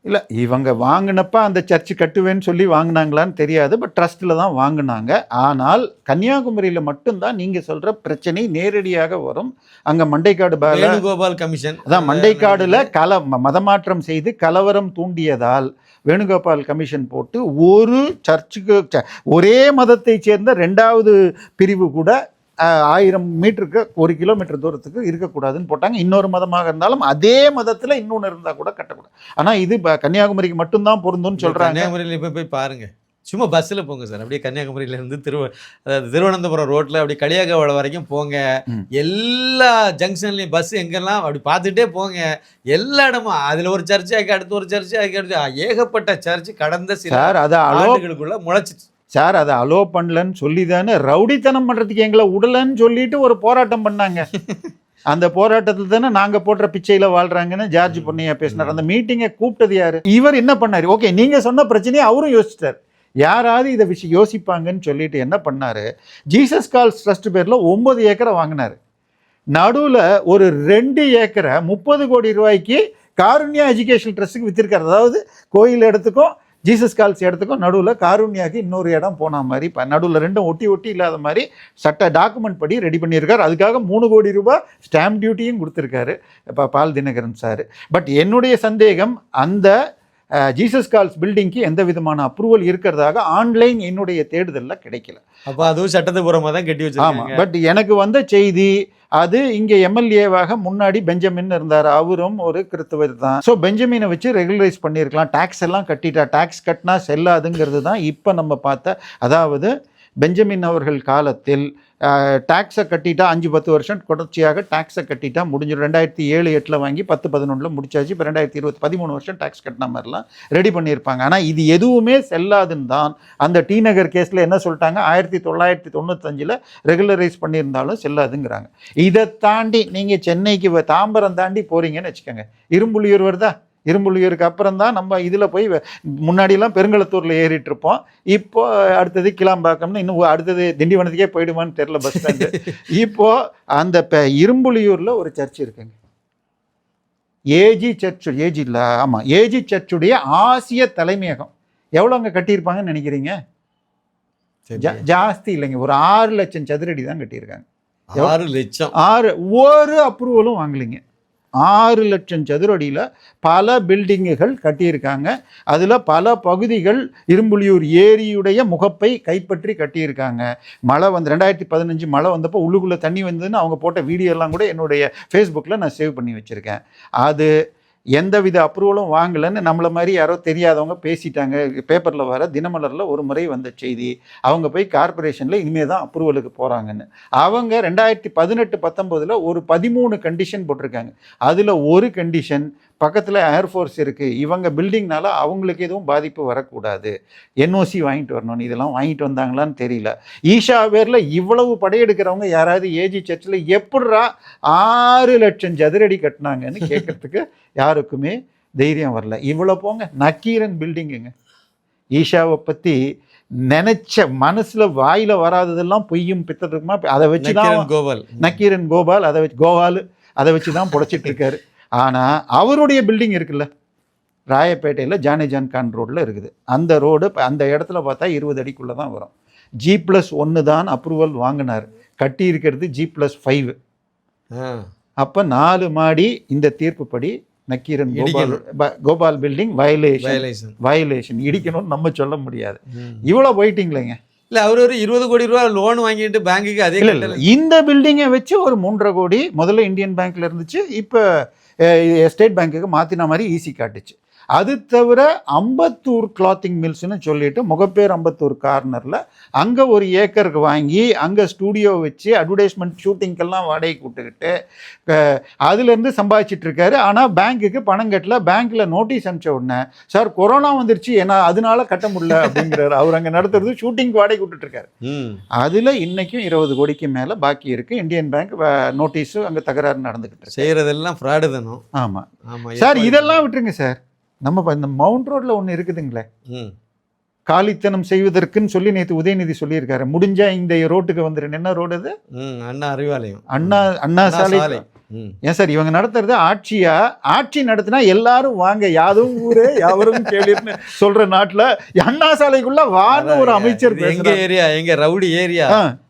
இல்லை இவங்க வாங்கினப்ப அந்த சர்ச்சு கட்டுவேன்னு சொல்லி வாங்கினாங்களான்னு தெரியாது பட் ட்ரஸ்ட்டில் தான் வாங்கினாங்க. ஆனால் கன்னியாகுமரியில் மட்டும்தான் நீங்கள் சொல்கிற பிரச்சனை நேரடியாக வரும். அங்கே மண்டைக்காடு பால வேணுகோபால் கமிஷன். அதான் மண்டைக்காடுல கல மதமாற்றம் செய்து கலவரம் தூண்டியதால் வேணுகோபால் கமிஷன் போட்டு ஒரு சர்ச்சுக்கு ஒரே மதத்தை சேர்ந்த ரெண்டாவது பிரிவு கூட ஆயிரம் மீட்டருக்கு ஒரு கிலோமீட்டர் தூரத்துக்கு இருக்கக்கூடாதுன்னு போட்டாங்க. இன்னொரு மதமாக இருந்தாலும் அதே மதத்தில் இன்னொன்று இருந்தால் கூட கட்டக்கூடாது. ஆனால் இது ப- கன்னியாகுமரிக்கு மட்டும்தான் பொருந்தும்னு சொல்கிறாங்க கன்னியாகுமரியில் இப்போ போய் பாருங்க. சும்மா பஸ்ஸில் போங்க சார். அப்படியே கன்னியாகுமரியில இருந்து திருவ அதாவது திருவனந்தபுரம் ரோட்டில் அப்படி களியாகவளை வரைக்கும் போங்க. எல்லா ஜங்ஷன்லையும் பஸ் எங்கெல்லாம் அப்படி பார்த்துட்டே போங்க. எல்லா இடமும் அதில் ஒரு சர்ச்சு அதுக்கு அடுத்து ஒரு சர்ச்சு அதுக்கு அடுத்து ஏகப்பட்ட சர்ச்சு கடந்த சில ஆண்டுகளுக்குள்ள முளைச்சிச்சு. சார் அதை அலோ பண்ணலன்னு சொல்லி தானே ரவுடித்தனம் பண்ணுறதுக்கு எங்களை விடலன்னு சொல்லிட்டு ஒரு போராட்டம் பண்ணாங்க. அந்த போராட்டத்தில் தானே நாங்கள் போடுற பிச்சையில் வாழ்றாங்கன்னு ஜார்ஜ் பொன்னையா பேசினார். அந்த மீட்டிங்கை கூப்பிட்டது யாரு? இவர் என்ன பண்ணார்? ஓகே நீங்கள் சொன்ன பிரச்சனையை அவரும் யோசிச்சிட்டார். யாராவது இதை விஷயம் யோசிப்பாங்கன்னு சொல்லிட்டு என்ன பண்ணாரு? ஜீசஸ் கால்ஸ் ட்ரஸ்ட் பேரில் ஒன்பது ஏக்கரை வாங்கினார். நடுவில் ஒரு ரெண்டு ஏக்கரை முப்பது கோடி ரூபாய்க்கு காருண்யா எஜுகேஷன் ட்ரஸ்ட்டுக்கு வித்திருக்காரு. அதாவது கோயில் இடத்துக்கும் ஜீசஸ் கால்ஸ் இடத்துக்கும் நடுவில் காருண்யாக்கு இன்னொரு இடம் போன மாதிரி இப்போ நடுவில் ரெண்டும் ஒட்டி ஒட்டி இல்லாத மாதிரி சட்ட டாக்குமெண்ட் படி ரெடி பண்ணியிருக்காரு. அதுக்காக மூணு கோடி ரூபாய் ஸ்டாம்ப் டியூட்டியும் கொடுத்துருக்காரு இப்போ பால் தினகரன் சார். பட் என்னுடைய சந்தேகம் அந்த ஜீசஸ் கால்ஸ் பில்டிங்க்கு எந்த விதமான அப்ரூவல் இருக்கிறதாக ஆன்லைன் என்னுடைய தேடுதலில் கிடைக்கல. அப்ப அதுவும் சட்டத்துபூர்வமா தான் கட்டி ஆமா வச்சிருக்காங்க பட் எனக்கு வந்த செய்தி அது இங்க எம்எல்ஏவாக முன்னாடி பெஞ்சமின் இருந்தார். அவரும் ஒரு கிறிஸ்தவர் தான். ஸோ பெஞ்சமினை வச்சு ரெகுலரைஸ் பண்ணியிருக்கலாம். டாக்ஸ் எல்லாம் கட்டிட்டா டாக்ஸ் கட்டினா செல்லாதுங்கிறது தான் இப்போ நம்ம பார்த்த அதாவது பெஞ்சமின் அவர்கள் காலத்தில் டேக்ஸை கட்டிட்டா அஞ்சு பத்து வருஷம் தொடர்ச்சியாக டேக்ஸை கட்டிட்டா முடிஞ்சிடும். ரெண்டாயிரத்தி ஏழு எட்டில் வாங்கி பத்து பதினொன்றில் முடிச்சாச்சு. இப்போ ரெண்டாயிரத்தி இருபத்தி பதிமூணு வருஷம் டேக்ஸ் கட்டின மாதிரிலாம் ரெடி பண்ணியிருப்பாங்க. ஆனால் இது எதுவுமே செல்லாதுன்னு தான் அந்த டி நகர் கேஸில் என்ன சொல்லிட்டாங்க? ஆயிரத்தி தொள்ளாயிரத்தி தொண்ணூத்தஞ்சில் ரெகுலரைஸ் பண்ணியிருந்தாலும் செல்லாதுங்கிறாங்க. இதை தாண்டி நீங்கள் சென்னைக்கு வ- தாம்பரம் தாண்டி போகிறீங்கன்னு வச்சுக்கோங்க. இரும்புலியூர் வருதா? இரும்புலியூருக்கு அப்புறம் தான் நம்ம இதில் போய் முன்னாடியெல்லாம் பெருங்களத்தூரில் ஏறிட்டு இருப்போம் இப்போ அடுத்தது கிளாம்பாக்கம்னு இன்னும் அடுத்தது திண்டிவனத்துக்கே போயிடுமான்னு தெரில பஸ் ஸ்டாண்டு இப்போ அந்த இப்போ இரும்புலியூரில் ஒரு சர்ச் இருக்குங்க. ஏஜி சர்ச் ஏஜி இல்லை ஆமாம் ஏஜி சர்ச்சுடைய ஆசிய தலைமையகம். எவ்வளோ அங்கே கட்டியிருப்பாங்கன்னு நினைக்கிறீங்க. ஜா- ஜாஸ்தி இல்லைங்க. ஒரு ஆறு லட்சம் சதுரடி தான் கட்டியிருக்காங்க. ஆறு லட்சம். ஆறு ஒரு அப்ரூவலும் வாங்கலைங்க. ஆறு லட்சம் சதுரடியில் பல பில்டிங்குகள் கட்டியிருக்காங்க. அதில் பல பகுதிகள் இரும்புலியூர் ஏரியுடைய முகப்பை கைப்பற்றி கட்டியிருக்காங்க. மழை வந்து ரெண்டாயிரத்தி பதினஞ்சு மழை வந்தப்போ உள்ளுக்குள்ளே தண்ணி வந்ததுன்னு அவங்க போட்ட வீடியோலாம் கூட என்னுடைய ஃபேஸ்புக்கில் நான் சேவ் பண்ணி வச்சுருக்கேன். அது எந்தவித அப்ரூவலும் வாங்கலைன்னு நம்மளை மாதிரி யாரோ தெரியாதவங்க பேசிட்டாங்க. பேப்பரில் வர தினமலரில் ஒரு முறை வந்த செய்தி அவங்க போய் கார்ப்பரேஷனில் இனிமேல் தான் அப்ரூவலுக்கு போகிறாங்கன்னு அவங்க ரெண்டாயிரத்தி பதினெட்டு பத்தொம்போதில் ஒரு பதிமூணு கண்டிஷன் போட்டிருக்காங்க. அதில் ஒரு கண்டிஷன் பக்கத்தில் ஏர்ஃபோர்ஸ் இருக்குது இவங்க பில்டிங்னால அவங்களுக்கு எதுவும் பாதிப்பு வரக்கூடாது. என்ஓசி வாங்கிட்டு வரணும்னு இதெல்லாம் வாங்கிட்டு வந்தாங்களான்னு தெரியல. ஈஷா பேரில் இவ்வளவு படையெடுக்கிறவங்க யாராவது ஏஜி சர்ச்சில் எப்படிரா ஆறு லட்சம் சதுரடி கட்டினாங்கன்னு கேட்கறதுக்கு யாருக்குமே தைரியம் வரல. இவ்வளோ போங்க. நக்கீரன் பில்டிங்குங்க ஈஷாவை பற்றி நினைச்ச மனசுல வாயில வராததெல்லாம் பொய்யும் பித்தட்டுமா அதை வச்சு தான் கோபால். நக்கீரன் கோபால் அதை வச்சு கோபால் அதை வச்சு தான் புடைச்சிட்டு இருக்காரு. ஆனால் அவருடைய பில்டிங் இருக்குல்ல? ராயப்பேட்டையில் ஜானேஜான் கான் ரோட்டில் இருக்குது. அந்த ரோடு இப்ப அந்த இடத்துல பார்த்தா இருபது அடிக்குள்ளே தான் வரும். ஜி ப்ளஸ் ஒன்று தான் அப்ரூவல் வாங்கினார். கட்டி இருக்கிறது ஜி ப்ளஸ் ஃபைவ். அப்போ நாலு மாடி இந்த தீர்ப்புப்படி Nakkeeran Gopal Gopal building violation. Violation இடிக்கணும்னு நம்ம சொல்ல முடியாது. இவ்வளோ போயிட்டீங்களேங்க. இல்ல அவர் ஒரு இருபது கோடி ரூபாய் லோன் வாங்கிட்டு பேங்குக்கு அதே இல்ல இந்த பில்டிங்கை வச்சு ஒரு மூன்றரை கோடி முதல்ல இந்தியன் பேங்க்ல இருந்துச்சு. இப்போ ஸ்டேட் பேங்க்குக்கு மாத்தின மாதிரி ஈஸி காட்டுச்சு. அது தவிர அம்பத்தூர் கிளாத்திங் மில்ஸ்னு சொல்லிட்டு முகப்பேர் அம்பத்தூர் கார்னரில் அங்கே ஒரு ஏக்கருக்கு வாங்கி அங்கே ஸ்டூடியோ வச்சு அட்வர்டைஸ்மெண்ட் ஷூட்டிங்கெல்லாம் வாடகைக்கு விட்டுக்கிட்டு அஹ், அதுலேருந்து சம்பாதிச்சிட்டு இருக்காரு. ஆனால் பேங்க்குக்கு பணம் கட்டல. பேங்க்கில் நோட்டீஸ் அனுப்பிச்ச உடனே சார் கொரோனா வந்துருச்சு. ஏன்னா அதனால கட்ட முடியல. அப்படிங்கிறாரு. அவர் அங்கே நடத்துறது ஷூட்டிங் வாடகை விட்டுட்டு இருக்காரு. ம். அதில் இன்னைக்கும் இருபது கோடிக்கு மேலே பாக்கி இருக்குது இந்தியன் பேங்க் நோட்டீஸு அங்கே தகராறு நடந்துக்கிட்டு இருக்கு. செய்யறதெல்லாம் ஃப்ராடு தானோ? ஆமாம் ஆமா. சார் இதெல்லாம் விட்டுருங்க சார். நம்ம இந்த மவுண்ட் ரோட்டில் ஒன்று இருக்குதுங்களே. காலித்தனம் செய்வதற்குன்னு சொல்லி நேற்று உதயநிதி சொல்லியிருக்காரு. முடிஞ்சா இந்த ரோட்டுக்கு வந்துருன்னு. என்ன ரோடு அது. அண்ணா அறிவாலயம். அண்ணா அண்ணா சாலை. ஏன் சார் இவங்க நடத்துறது ஆட்சியா? ஆட்சி நடத்தினா எல்லாரும் வாங்க. யாதும் ஊரே யாவரும் கேளிர்னு சொல்ற நாட்டுல அண்ணா சாலைக்குள்ள வான்னு ஒரு அமைச்சர் எங்க. ஏரியா? எங்க ரவுடி ஏரியா?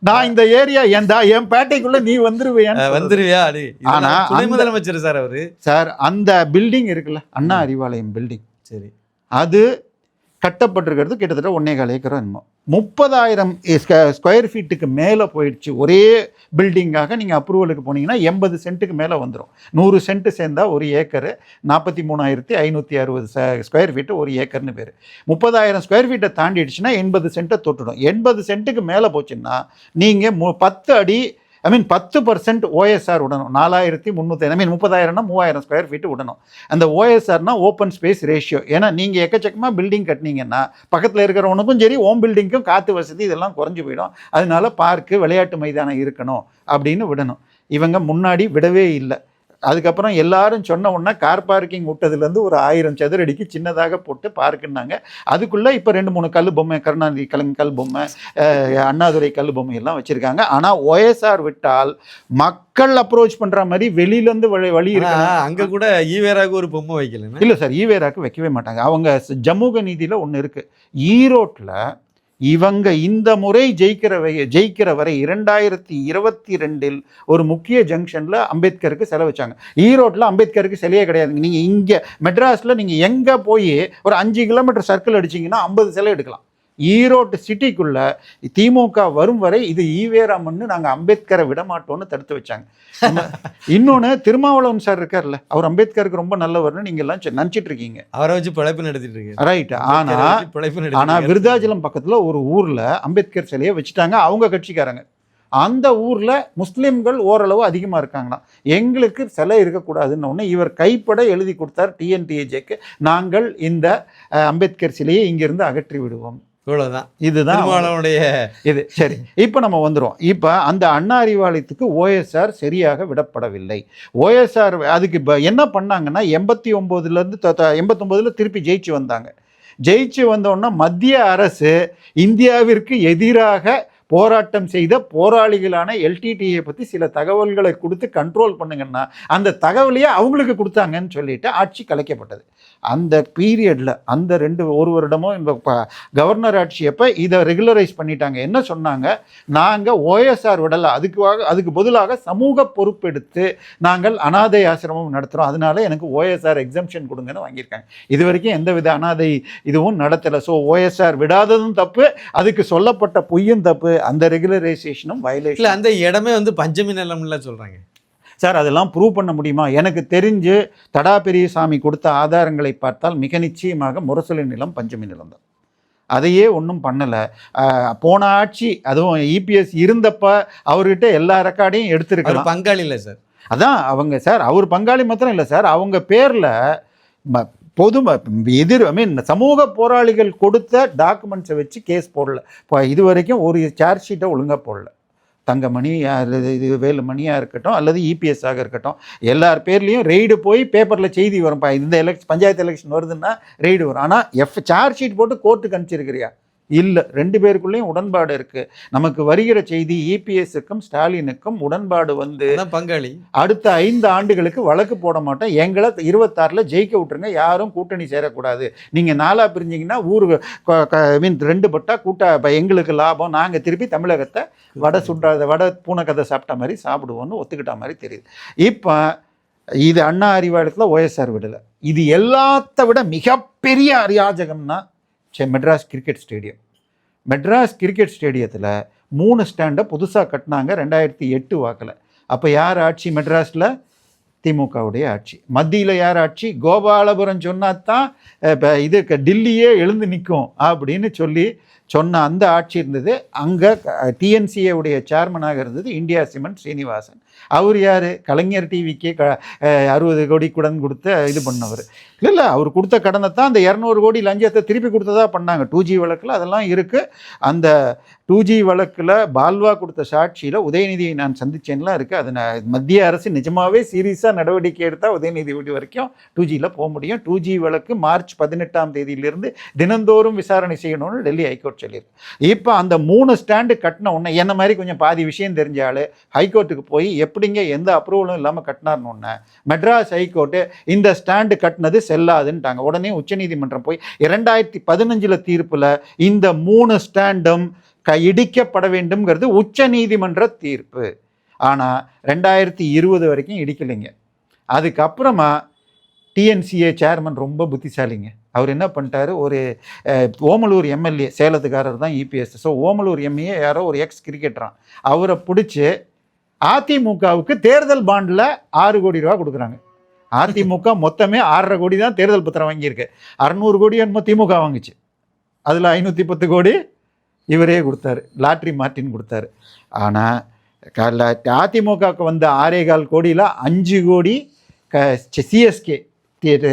நான் இந்த ஏரியா என் என் பேட்டைக்குள்ள நீ. வந்துருவியா? இதெல்லாம் ஆனா முதலமைச்சர் சார் அவரு. சார் அந்த பில்டிங் இருக்குல்ல அண்ணா அறிவாலயம் பில்டிங். சரி. அது கட்டப்பட்டிருக்கிறது கிட்டத்தட்ட ஒன்னே கால் ஏக்கரோ என்னமோ. முப்பதாயிரம் ஸ்கொயர் ஃபீட்டுக்கு மேலே போயிடுச்சு ஒரே பில்டிங்காக நீங்கள் அப்ரூவலுக்கு போனீங்கன்னா எண்பது சென்ட்டுக்கு மேலே வந்துடும் நூறு சென்ட்டு சேர்ந்தா ஒரு ஏக்கரு நாற்பத்தி மூணாயிரத்தி ஐநூற்றி அறுபது ச ஸ்கொயர் ஃபீட்டு ஒரு ஏக்கர்னு பேர். முப்பதாயிரம் ஸ்கொயர் ஃபீட்டை தாண்டிடுச்சுன்னா எண்பது சென்ட்டை தொட்டுடும். எண்பது சென்ட்டுக்கு மேலே போச்சுன்னா நீங்கள் மு பத்து அடி ஐ மீன் பத்து பர்சன்ட் ஓஎஸ்ஆர் விடணும் நாலாயிரத்தி முந்நூற்றி ஐ மீன் முப்பதாயிரம்னா மூவாயிரம் ஸ்கொயர் ஃபீட் விடணும் அந்த ஓஎஸ்ஆர்னா ஓப்பன் ஸ்பேஸ் ரேஷியோ ஏன்னா நீங்கள் எக்கச்சக்கமாக பில்டிங் கட்டினீங்கன்னா பக்கத்தில் இருக்கிறவனுக்கும் சரி ஓம் பில்டிங்க்கும் காற்று வசதி இதெல்லாம் குறைஞ்சி போயிடும். அதனால பார்க்கு விளையாட்டு மைதானம் இருக்கணும் அப்படின்னு விடணும். இவங்க முன்னாடி விடவே இல்லை. அதுக்கப்புறம் எல்லாரும் சொன்ன உடனே கார் பார்க்கிங் விட்டதுலேருந்து ஒரு ஆயிரம் சதுரடிக்கு சின்னதாக போட்டு பார்க்குன்னாங்க அதுக்குள்ளே இப்போ ரெண்டு மூணு கல் பொம்மை கருணாநிதி கலங் கல் பொம்மை அண்ணாதுரை கல் பொம்மை எல்லாம் வச்சுருக்காங்க. ஆனால் ஒஎஸ்ஆர் விட்டால் மக்கள் அப்ரோச் பண்ணுற மாதிரி வெளியிலேருந்து வழி வழி இருக்கு அங்க கூட ஈவேராக்கு ஒரு பொம்மை வைக்கலன்னு? இல்லை சார் ஈவேராக்கு வைக்கவே மாட்டாங்க. அவங்க ஜம்முக நீதியில் ஒன்று இருக்குது ஈரோட்டில் இவங்க இந்த முறை ஜெயிக்கிற ஜெயிக்கிற வரை இரண்டாயிரத்தி இருபத்தி ரெண்டில் ஒரு முக்கிய ஜங்ஷனில் அம்பேத்கருக்கு செலவிச்சாங்க. ஈரோட்டில் அம்பேத்கருக்கு சிலையே கிடையாது. நீங்கள் இங்கே மெட்ராஸில் நீங்கள் எங்கே போய் ஒரு அஞ்சு கிலோமீட்டர் சர்க்கிள் அடிச்சிங்கன்னா ஐம்பது சிலை எடுக்கலாம். ஈரோட்டு சிட்டிக்குள்ள திமுக வரும் வரை இது ஈவேராமன்னு நாங்கள் அம்பேத்கரை விட மாட்டோம்னு தடுத்து வச்சாங்க. இன்னொன்று திருமாவளவன் சார் இருக்கார்ல அவர் அம்பேத்கருக்கு ரொம்ப நல்லவர்னு நீங்க எல்லாம் நினைச்சிட்டு இருக்கீங்க. அவரை வச்சு பிழைப்பு நடத்திட்டு இருக்கு ரைட் ஆனா அவரை வச்சு பிழைப்பு நடத்திட்டு ஆனா இருக்காரு. விருதாச்சலம் பக்கத்துல ஒரு ஊர்ல அம்பேத்கர் சிலையை வச்சுட்டாங்க அவங்க கட்சிக்காரங்க. அந்த ஊர்ல முஸ்லிம்கள் ஓரளவு அதிகமா இருக்காங்களாம். எங்களுக்கு சிலை இருக்கக்கூடாதுன்னு உடனே இவர் கைப்பட எழுதி கொடுத்தார் டிஎன்டிஏஜேக்கு நாங்கள் இந்த அம்பேத்கர் சிலையை இங்கிருந்து அகற்றி விடுவோம். இவ்வளவுதான். இதுதான் திருமாவளவனுடைய இது சரி. இப்போ நம்ம வந்துடும் இப்போ அந்த அண்ணா அறிவாலயத்துக்கு ஓஎஸ்ஆர் சரியாக விடப்படவில்லை. ஓஎஸ்ஆர் அதுக்கு இப்போ என்ன பண்ணாங்கன்னா எண்பத்தி ஒம்போதுலேருந்து எண்பத்தொம்போதில் திருப்பி ஜெயிச்சு வந்தாங்க. ஜெயிச்சு வந்தோன்னா மத்திய அரசு இந்தியாவிற்கு எதிராக போராட்டம் செய்த போராளிகளான எல்டிடியை பற்றி சில தகவல்களை கொடுத்து கண்ட்ரோல் பண்ணுங்கன்னா அந்த தகவலையே அவங்களுக்கு கொடுத்தாங்கன்னு சொல்லிட்டு ஆட்சி கலைக்கப்பட்டது. அந்த பீரியடில் அந்த ரெண்டு ஒரு வருடமும் இந்த ப- கவர்னர் ஆட்சியப்போ இதை ரெகுலரைஸ் பண்ணிட்டாங்க. என்ன சொன்னாங்க? நாங்கள் ஓஎஸ்ஆர் விடலை. அதுக்காக அதுக்கு பதிலாக சமூக பொறுப்பெடுத்து நாங்கள் அனாதை ஆசிரமம் நடத்துகிறோம் அதனால எனக்கு ஓஎஸ்ஆர் எக்ஸம்ஷன் கொடுங்கன்னு வாங்கியிருக்காங்க. இது வரைக்கும் எந்தவித அனாதை இதுவும் நடத்தலை. ஸோ ஓஎஸ்ஆர் விடாததும் தப்பு. அதுக்கு சொல்லப்பட்ட பொய்யும் தப்பு. அந்த ரெகுலரைசேஷனும் இல்ல வயலேஷன் அந்த இடமே வந்து பஞ்சமி நிலம்ல சொல்றாங்க. சார் அதெல்லாம் ப்ரூவ் பண்ண முடியுமா? எனக்கு தெரிஞ்சு தடா பெரியசாமி கொடுத்த ஆதாரங்களை பார்த்தால் மிக நிச்சயமாக முரசொலி நிலம் பஞ்சமி நிலம் தான். அதையே ஒன்றும் பண்ணலை. போன ஆட்சி அதுவும் இபிஎஸ் இருந்தப்ப அவர்கிட்ட எல்லா ரெக்கார்டையும் அவர் எடுத்திருக்கலாம். பங்காளி இல்ல சார். அதான் அவங்க சார் அவர் பங்காளி மாத்திரம் இல்லை சார் அவங்க பேரில் பொது எதிர் ஐ மீன் சமூக போராளிகள் கொடுத்த டாக்குமெண்ட்ஸை வச்சு கேஸ் போடல. இப்போ இது வரைக்கும் ஒரு சார்ஜ் ஷீட்டை ஒழுங்காக போடல. தங்கமணி இது வேலுமணியாக இருக்கட்டும் அல்லது இபிஎஸ்ஸாக இருக்கட்டும் எல்லார் பேர்லேயும் ரெய்டு போய் பேப்பரில் செய்தி வரும். இந்த எலெக்ஷன் பஞ்சாயத்து எலெக்ஷன் வருதுன்னா ரெய்டு வரும். ஆனால் எஃப் சார்ஜ் ஷீட் போட்டு கோர்ட்டுக்கு அனுப்பிச்சிருக்கிறியா? இல்லை ரெண்டு பேருக்குள்ளேயும் உடன்பாடு இருக்குது நமக்கு வருகிற செய்தி இபிஎஸ்க்கும் ஸ்டாலினுக்கும் உடன்பாடு வந்து பங்காளி. அடுத்த ஐந்து ஆண்டுகளுக்கு வழக்கு போட மாட்டோம். எங்களை இருபத்தாறில் ஜெயிக்க விட்டுருங்க. யாரும் கூட்டணி சேரக்கூடாது. நீங்கள் நாளாக பிரிஞ்சிங்கன்னா ஊர் மீன் ரெண்டு பட்டா கூட்ட இப்ப எங்களுக்கு லாபம். நாங்கள் திருப்பி தமிழகத்தை வடை சுண்டாத வடை பூனைக்கதை சாப்பிட்ட மாதிரி சாப்பிடுவோன்னு ஒத்துக்கிட்ட மாதிரி தெரியுது. இப்போ இது அண்ணா அறிவாலயத்தில் ஓஎஸ்ஆர் விடலை. இது எல்லாத்த விட மிகப்பெரிய அரியாஜகம்னா Madras cricket stadium. Madras cricket ஸ்டேடியத்தில் மூணு ஸ்டாண்டை புதுசாக கட்டினாங்க ரெண்டாயிரத்தி எட்டு வாக்கில். அப்போ யார் ஆட்சி மெட்ராஸில்? திமுகவுடைய ஆட்சி. மத்தியில் யார் ஆட்சி? கோபாலபுரம் சொன்னா தான் இப்போ இது க- டில்லியே எழுந்து நிற்கும் அப்படின்னு சொல்லி சொன்ன அந்த ஆட்சி இருந்தது. அங்கே டிஎன்சிஏ உடைய சேர்மனாக இருந்தது இந்தியா சிமெண்ட் ஸ்ரீனிவாசன் அவர் யார்? கலைஞர் டிவிக்கே க அறுபது கோடி கடன் கொடுத்த இது பண்ணவர். இல்லை இல்லை அவர் கொடுத்த கடனை தான் அந்த இரநூறு கோடி லஞ்சத்தை திருப்பி கொடுத்ததா பண்ணாங்க. டூ ஜி வழக்கில் அதெல்லாம் இருக்குது அந்த டூ ஜி வழக்கில் பால்வா கொடுத்த சாட்சியில் உதயநிதியை நான் சந்தித்தேன்லாம் இருக்குது அது நான் மத்திய அரசு நிஜமாவே சீரியஸாக நடவடிக்கை எடுத்தால் உதயநிதி வீடு வரைக்கும் டூ ஜியில் போக முடியும். டூ ஜி வழக்கு மார்ச் பதினெட்டாம் தேதியிலிருந்து தினந்தோறும் விசாரணை செய்யணும்னு டெல்லி ஹைகோர்ட் சொல்லியிருக்கேன். இப்போ அந்த மூணு ஸ்டாண்டு கட்டின உடனே என்ன மாதிரி கொஞ்சம் பாதி விஷயம் தெரிஞ்ச ஆளு ஹைகோர்ட்டுக்கு போய் எப்படிங்க எந்த அப்ரூவலும் இல்லாமல் கட்டினார்னு ஒன்று மெட்ராஸ் ஹைகோர்ட்டு இந்த ஸ்டாண்டு கட்டினது செல்லாதுன்ட்டாங்க. உடனே உச்சநீதிமன்றம் போய் இரண்டாயிரத்தி பதினஞ்சில் தீர்ப்பில் இந்த மூணு ஸ்டாண்டும் க இடிக்கப்பட வேண்டும்ங்கிறது உச்சநீதிமன்ற தீர்ப்பு. ஆனால் ரெண்டாயிரத்தி இருபது வரைக்கும் இடிக்கலைங்க. அதுக்கப்புறமா டிஎன்சிஏ சேர்மன் ரொம்ப புத்திசாலிங்க. அவர் என்ன பண்ணிட்டாரு? ஒரு ஓமலூர் எம்எல்ஏ சேலத்துக்காரர் தான் இபிஎஸ் ஸோ ஓமலூர் எம்ஏ யாரோ ஒரு எக்ஸ் கிரிக்கெட்டரான் அவரை பிடிச்சி அதிமுகவுக்கு தேர்தல் பாண்டில் ஆறு கோடி ரூபா கொடுக்குறாங்க. அதிமுக மொத்தமே ஆறரை கோடி தான் தேர்தல் பத்திரம் வாங்கியிருக்கு. அறநூறு கோடி என்னமோ திமுக வாங்குச்சு. அதில் ஐநூற்றி பத்து கோடி இவரே கொடுத்தாரு. லாட்ரி மார்ட்டின் கொடுத்தாரு. ஆனால் அதிமுகவுக்கு வந்த ஆறே கால் கோடியில் அஞ்சு கோடி க சிஎஸ்கே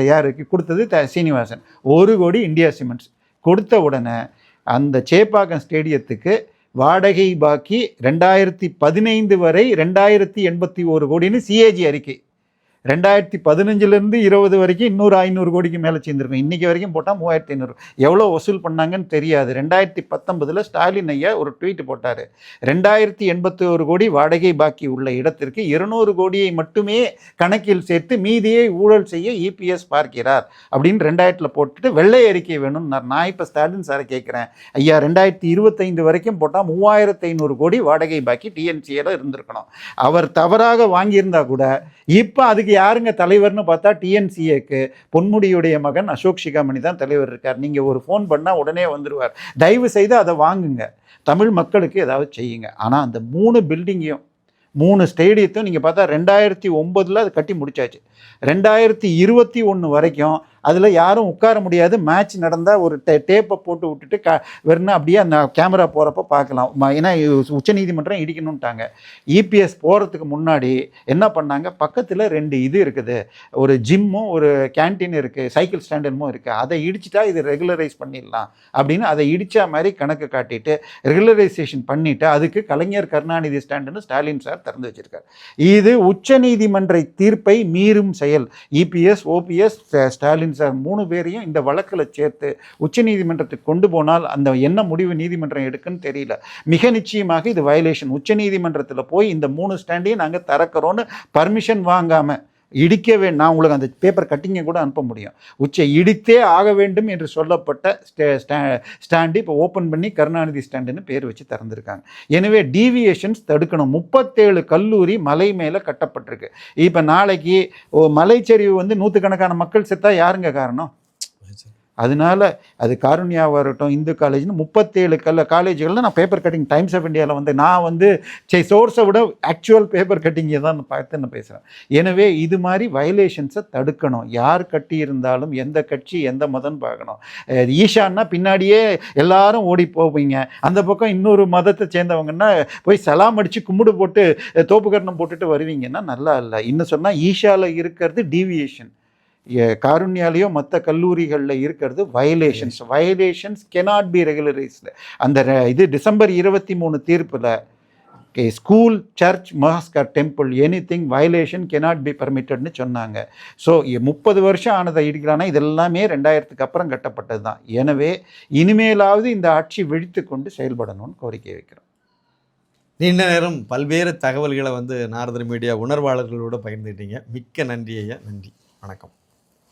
யாருக்கு கொடுத்தது த சீனிவாசன். ஒரு கோடி இந்தியா சிமெண்ட்ஸ். கொடுத்த உடனே அந்த சேப்பாக்கம் ஸ்டேடியத்துக்கு வாடகை பாக்கி ரெண்டாயிரத்தி பதினைந்து வரை ரெண்டாயிரத்தி எண்பத்தி ஒரு கோடின்னு சிஏஜி அறிக்கை. ரெண்டாயிரத்தி பதினஞ்சுலேருந்து இருபது வரைக்கும் இன்னொரு ஐநூறு கோடிக்கு மேலே சேர்ந்துருக்கும் இன்றைக்கி வரைக்கும் போட்டால் மூவாயிரத்தி ஐநூறு. எவ்வளோ வசூல் பண்ணாங்கன்னு தெரியாது. ரெண்டாயிரத்தி பத்தொன்பதில் ஸ்டாலின் ஐயா ஒரு ட்வீட் போட்டார். ரெண்டாயிரத்தி எண்பத்தி ஒரு கோடி வாடகை பாக்கி உள்ள இடத்திற்கு இருநூறு கோடியை மட்டுமே கணக்கில் சேர்த்து மீதியை ஊழல் செய்ய இபிஎஸ் பார்க்கிறார் அப்படின்னு ரெண்டாயிரத்தில் போட்டுட்டு வெள்ளை அறிக்கை வேணும்னார் நான் இப்போ ஸ்டாலின் சாரை கேட்குறேன் ஐயா ரெண்டாயிரத்தி இருபத்தைந்து வரைக்கும் போட்டால் மூவாயிரத்து ஐநூறு கோடி வாடகை பாக்கி டிஎன்சியில் இருந்திருக்கணும். அவர் தவறாக வாங்கியிருந்தா கூட இப்போ அதுக்கு யாருங்க தலைவர்னு பார்த்தா டிஎன்சிஏக்கு பொன்முடியுடைய மகன் அசோக் சிகாமணி தான் தலைவர் இருக்கார். நீங்கள் ஒரு ஃபோன் பண்ணால் உடனே வந்துடுவார் தயவு செய்து அதை வாங்குங்க. தமிழ் மக்களுக்கு ஏதாவது செய்யுங்க. ஆனால் அந்த மூணு பில்டிங்கையும் மூணு ஸ்டேடியத்தையும் நீங்கள் பார்த்தா ரெண்டாயிரத்தி ஒம்பதில் அது கட்டி முடிச்சாச்சு. ரெண்டாயிரத்தி இருபத்தி ஒன்று வரைக்கும் அதில் யாரும் உட்கார முடியாது. மேட்ச் நடந்தால் ஒரு டே டேப்பை போட்டு விட்டுட்டு க வெறும் அப்படியே அந்த கேமரா போகிறப்ப பார்க்கலாம். ம- ஏன்னா உச்சநீதிமன்றம் இடிக்கணுன்ட்டாங்க இபிஎஸ் போகிறதுக்கு முன்னாடி என்ன பண்ணாங்க? பக்கத்தில் ரெண்டு இது இருக்குது. ஒரு ஜிம்மும் ஒரு கேன்டீன் இருக்குது சைக்கிள் ஸ்டாண்டர்மும் இருக்குது அதை இடிச்சிட்டா இது ரெகுலரைஸ் பண்ணிடலாம். அப்படின்னு அதை இடித்தா மாதிரி கணக்கு காட்டிட்டு ரெகுலரைசேஷன் பண்ணிவிட்டு அதுக்கு கலைஞர் கருணாநிதி ஸ்டாண்டுன்னு ஸ்டாலின் சார் திறந்து வச்சிருக்காரு. இது உச்சநீதிமன்ற தீர்ப்பை மீறும் செயல். இபிஎஸ் ஓபிஎஸ் ஸ்டாலின் சார் மூணு பேரையும் இந்த வழக்கில் சேர்த்து உச்சநீதிமன்றத்துக்கு கொண்டு போனால் அந்த என்ன முடிவு நீதிமன்றம் எடுக்குன்னு தெரியல. மிக நிச்சயமாக இது வயலேஷன் உச்சநீதிமன்றத்தில் போய் இந்த மூணு ஸ்டாண்டையும் நாங்கள் திறக்கிறோன்னு பர்மிஷன் வாங்காமல் இடிக்கவே நான் உங்களுக்கு அந்த பேப்பர் கட்டிங்கை கூட அனுப்ப முடியும். உச்சை இடித்தே ஆக வேண்டும் என்று சொல்லப்பட்ட ஸ்டே ஸ்டா- ஸ்டாண்டு இப்போ ஓப்பன் பண்ணி கருணாநிதி ஸ்டாண்டுன்னு பேர் வச்சு திறந்துருக்காங்க. எனவே டீவியேஷன்ஸ் தடுக்கணும். முப்பத்தேழு கல்லூரி மலை மேலே கட்டப்பட்டிருக்கு. இப்போ நாளைக்கு ஓ மலைச்சரிவு வந்து நூற்றுக்கணக்கான மக்கள் செத்தா யாருங்க காரணம்? அதனால அது காருண்யாவாக இருக்கட்டும் இந்து காலேஜ்னு முப்பத்தேழு கல்ல காலேஜுகளில் நான் பேப்பர் கட்டிங் டைம்ஸ் ஆஃப் இந்தியாவில் வந்து நான் வந்து சே சோர்ஸை விட ஆக்சுவல் பேப்பர் கட்டிங்கை தான் நான் பார்த்து நான் பேசுகிறேன் எனவே இது மாதிரி வயலேஷன்ஸை தடுக்கணும். யார் கட்டி இருந்தாலும் எந்த கட்சி எந்த மதம்னு பார்க்கணும். ஈஷான்னா பின்னாடியே எல்லாரும் ஓடி போவீங்க. அந்த பக்கம் இன்னொரு மதத்தை சேர்ந்தவங்கன்னா போய் சலாம் அடித்து கும்பிடு போட்டு தோப்புக்கரணம் போட்டுட்டு வருவீங்கன்னா நல்லா இல்லை. இன்னும் சொன்னால் ஈஷாவில் இருக்கிறது டீவியேஷன் காருண்யாலேயோ மற்ற கல்லூரிகளில் இருக்கிறது violations violations cannot be regularised அந்த இது டிசம்பர் இருபத்தி மூணு தீர்ப்பில் school church mosque temple anything violation cannot be பர்மிட்டட்னு சொன்னாங்க. ஸோ முப்பது வருஷம் ஆனதை இடிக்கிறானா இதெல்லாமே ரெண்டாயிரத்துக்கு அப்புறம் கட்டப்பட்டது தான். எனவே இனிமேலாவது இந்த ஆட்சி விழித்து கொண்டு செயல்படணும்னு கோரிக்கை வைக்கிறோம். நீண்ட நேரம் பல்வேறு தகவல்களை வந்து நாரதர் மீடியா உணர்வாளர்களோட பகிர்ந்துக்கிட்டீங்க மிக்க நன்றி ஐயா. நன்றி. வணக்கம்.